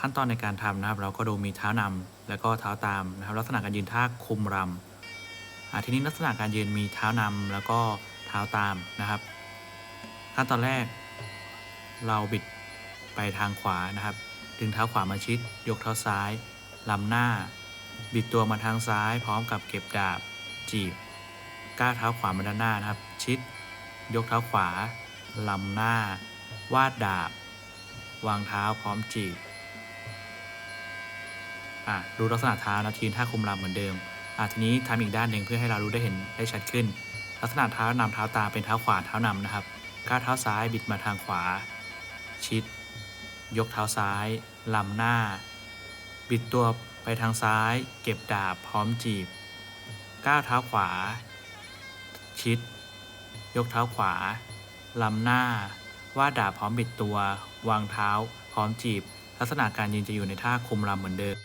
ขั้นตอนในการทำนะครับ เราก็ดูมีเท้านำแล้วก็เท้าตามนะครับ ลักษณะการยืนท่าคุมรำอ่าทีนี้ลักษณะการยืนมีเท้านำแล้วก็เท้าตามนะครับ ขั้นตอนแรก เราบิดไปทางขวานะครับ ดึงเท้าขวามาชิด ยกเท้าซ้ายลำหน้า บิดตัวมาทางซ้าย พร้อมกับเก็บดาบ จีบก้าวเท้าขวามาด้านหน้านะครับ ชิด ยกเท้าขวาลำหน้า วาดดาบ วางเท้าพร้อมจีบ อะดูลักษณะเท้านะทีนท่าคุมลำเหมือนเดิมอะทีนี้ทำอีกด้านหนึ่งเพื่อให้เรารู้ได้เห็นได้ชัดขึ้น ลักษณะเท้านำเท้าตามเป็นเท้าขวาเท้านำนะครับก้าวเท้าซ้ายบิดมาทางขวา ชิด ยกเท้าซ้ายลำหน้า บิดตัวไปทางซ้าย เก็บดาบพร้อมจีบก้าวเท้าขวา ชิด ยกเท้าขวาลำหน้าวาดดาบพร้อมบิดตัว วางเท้า พร้อมจีบ ลักษณะการยืนจะอยู่ในท่าคุมลำเหมือนเดิม